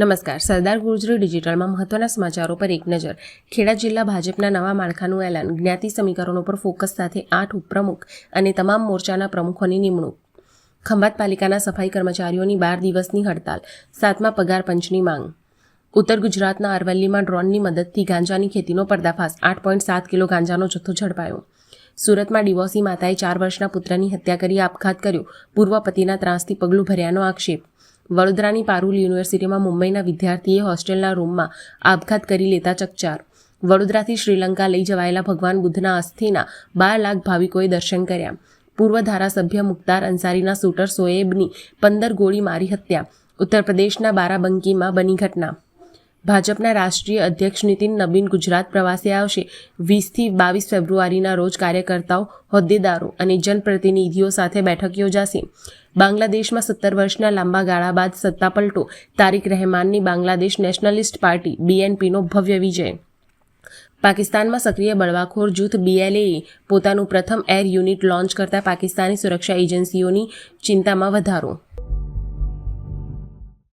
નમસ્કાર. સરદાર ગુર્જરી ડિજિટલમાં મહત્વના સમાચારો પર એક નજર. ખેડા જિલ્લા ભાજપના નવા માળખાનું એલાન. જ્ઞાતિ સમીકરણો પર ફોકસ સાથે આઠ ઉપપ્રમુખ અને તમામ મોરચાના પ્રમુખોની નિમણૂક. ખંભાત પાલિકાના સફાઈ કર્મચારીઓની બાર દિવસની હડતાલ. સાતમા પગાર પંચની માંગ. ઉત્તર ગુજરાતના અરવલ્લીમાં ડ્રોનની મદદથી ગાંજાની ખેતીનો પર્દાફાશ. આઠ પોઈન્ટ સાત કિલો ગાંજાનો જથ્થો ઝડપાયો. સુરતમાં ડિવોર્સી માતાએ ચાર વર્ષના પુત્રની હત્યા કરી આપઘાત કર્યો. પૂર્વ પતિના ત્રાસથી પગલું ભર્યાનો આક્ષેપ. વડોદરાની પારુલ યુનિવર્સિટીમાં મુંબઈના વિદ્યાર્થીએ હોસ્ટેલના રૂમમાં આપઘાત કરી લેતા ચકચાર. વડોદરાથી શ્રીલંકા લઈ જવાયેલા ભગવાન બુદ્ધના અસ્થિના બાર લાખ ભાવિકોએ દર્શન કર્યા. પૂર્વ ધારાસભ્ય મુખ્તાર અંસારીના શૂટર સોએબની પંદર ગોળી મારી હત્યા. ઉત્તર પ્રદેશના બારાબંકીમાં બની ઘટના. ભાજપના રાષ્ટ્રીય અધ્યક્ષ નીતિન નબીન ગુજરાત પ્રવાસે આવશે. વીસથી બાવીસ ફેબ્રુઆરીના રોજ કાર્યકર્તાઓ, હોદ્દેદારો અને જનપ્રતિનિધિઓ સાથે બેઠક યોજાશે. બાંગ્લાદેશમાં સત્તર વર્ષના લાંબા ગાળા બાદ સત્તા પલટો. તારિક રહેમાનની બાંગ્લાદેશ નેશનલિસ્ટ પાર્ટી, બીએનપીનો ભવ્ય વિજય. પાકિસ્તાનમાં સક્રિય બળવાખોર જૂથ બીએલએએ પોતાનું પ્રથમ એર યુનિટ લોન્ચ કરતા પાકિસ્તાની સુરક્ષા એજન્સીઓની ચિંતામાં વધારો.